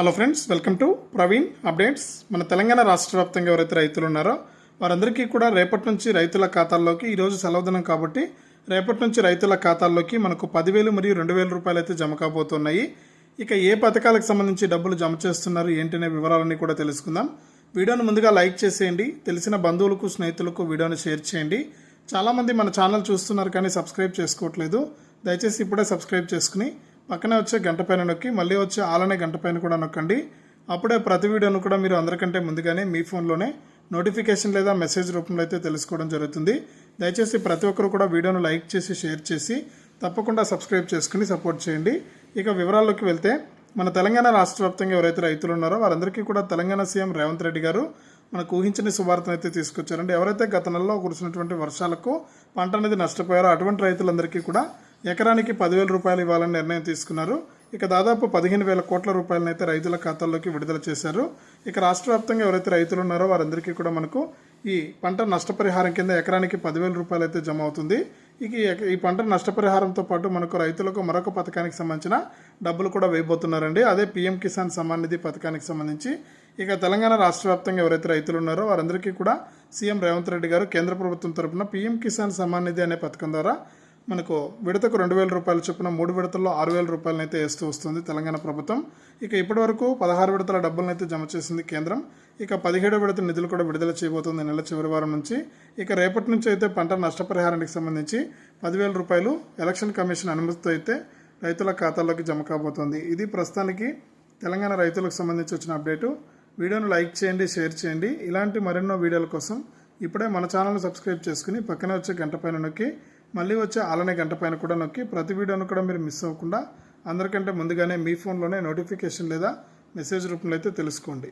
Hello friends welcome to Praveen updates మన తెలంగాణ రాష్ట్ర వ్యాప్తంగా ఎవరైతే రైతులు ఉన్నారో వారందరికీ కూడా రేపటి నుంచి రైతుల ఖాతాల్లోకి ఈరోజు సెలవు దినం కాబట్టి రేపటి నుంచి రైతుల ఖాతాల్లోకి మనకు పదివేలు మరియు రెండు వేల రూపాయలు అయితే జమ కాబోతున్నాయి. ఇక ఏ పథకాలకు సంబంధించి డబ్బులు జమ చేస్తున్నారు ఏంటనే వివరాలన్నీ కూడా తెలుసుకుందాం. వీడియోను ముందుగా లైక్ చేసేయండి తెలిసిన బంధువులకు స్నేహితులకు వీడియోను షేర్ చేయండి. చాలామంది మన ఛానల్ చూస్తున్నారు కానీ సబ్స్క్రైబ్ చేసుకోవట్లేదు. దయచేసి ఇప్పుడే సబ్స్క్రైబ్ చేసుకుని పక్కనే వచ్చే గంట పైన నొక్కి మళ్ళీ వచ్చే ఆలనే గంట పైన కూడా నొక్కండి. అప్పుడే ప్రతి వీడియోను కూడా మీరు అందరికంటే ముందుగానే మీ ఫోన్లోనే నోటిఫికేషన్ లేదా మెసేజ్ రూపంలో అయితే తెలుసుకోవడం జరుగుతుంది. దయచేసి ప్రతి ఒక్కరు కూడా వీడియోను లైక్ చేసి షేర్ చేసి తప్పకుండా సబ్స్క్రైబ్ చేసుకుని సపోర్ట్ చేయండి. ఇక వివరాల్లోకి వెళ్తే మన తెలంగాణ రాష్ట్ర వ్యాప్తంగా ఎవరైతే రైతులు ఉన్నారో వారందరికీ కూడా తెలంగాణ సీఎం రేవంత్ రెడ్డి గారు మనకు ఊహించని శుభార్తను అయితే తీసుకొచ్చారండి. ఎవరైతే గత నెలలో కురిసినటువంటి వర్షాలకు పంట అనేది నష్టపోయారో అటువంటి రైతులందరికీ కూడా ఎకరానికి పదివేల రూపాయలు ఇవ్వాలని నిర్ణయం తీసుకున్నారు. ఇక దాదాపు పదిహేను వేల కోట్ల రూపాయలను అయితే రైతుల ఖాతాల్లోకి విడుదల చేశారు. ఇక రాష్ట్ర వ్యాప్తంగా ఎవరైతే రైతులు ఉన్నారో వారందరికీ కూడా మనకు ఈ పంట నష్టపరిహారం కింద ఎకరానికి పదివేల రూపాయలు అయితే జమ అవుతుంది. ఇక ఈ ఈ పంట నష్టపరిహారంతో పాటు మనకు రైతులకు మరొక పథకానికి సంబంధించిన డబ్బులు కూడా వేయబోతున్నారండి. అదే పీఎం కిసాన్ సమ్మాన్ నిధి పథకానికి సంబంధించి ఇక తెలంగాణ రాష్ట్ర వ్యాప్తంగా ఎవరైతే రైతులు ఉన్నారో వారందరికీ కూడా సీఎం రేవంత్ రెడ్డి గారు కేంద్ర ప్రభుత్వం తరపున పీఎం కిసాన్ సమ్మాన్ నిధి అనే పథకం ద్వారా మనకు విడతకు రెండు వేల రూపాయలు చొప్పున మూడు విడతల్లో ఆరు వేల రూపాయలను అయితే వేస్తూ వస్తుంది తెలంగాణ ప్రభుత్వం. ఇక ఇప్పటి వరకు పదహారు విడతల డబ్బులను అయితే జమ చేసింది కేంద్రం. ఇక పదిహేడో విడత నిధులు కూడా విడుదల చేయబోతుంది నెల చివరి వారం నుంచి. ఇక రేపటి నుంచి అయితే పంట నష్టపరిహారానికి సంబంధించి పదివేల రూపాయలు ఎలక్షన్ కమిషన్ అనుమతితో అయితే రైతుల ఖాతాల్లోకి జమ కాబోతోంది. ఇది ప్రస్తుతానికి తెలంగాణ రైతులకు సంబంధించి వచ్చిన అప్డేటు. వీడియోను లైక్ చేయండి షేర్ చేయండి. ఇలాంటి మరెన్నో వీడియోల కోసం ఇప్పుడే మన ఛానల్ సబ్స్క్రైబ్ చేసుకుని పక్కనే వచ్చే గంట పైన నొక్కి మళ్ళీ వచ్చే ఆలనే గంట పైన కూడా నొక్కి ప్రతి వీడియోను కూడా మీరు మిస్ అవ్వకుండా అందరికంటే ముందుగానే మీ ఫోన్లోనే నోటిఫికేషన్ లేదా మెసేజ్ రూపంలో అయితే తెలుసుకోండి.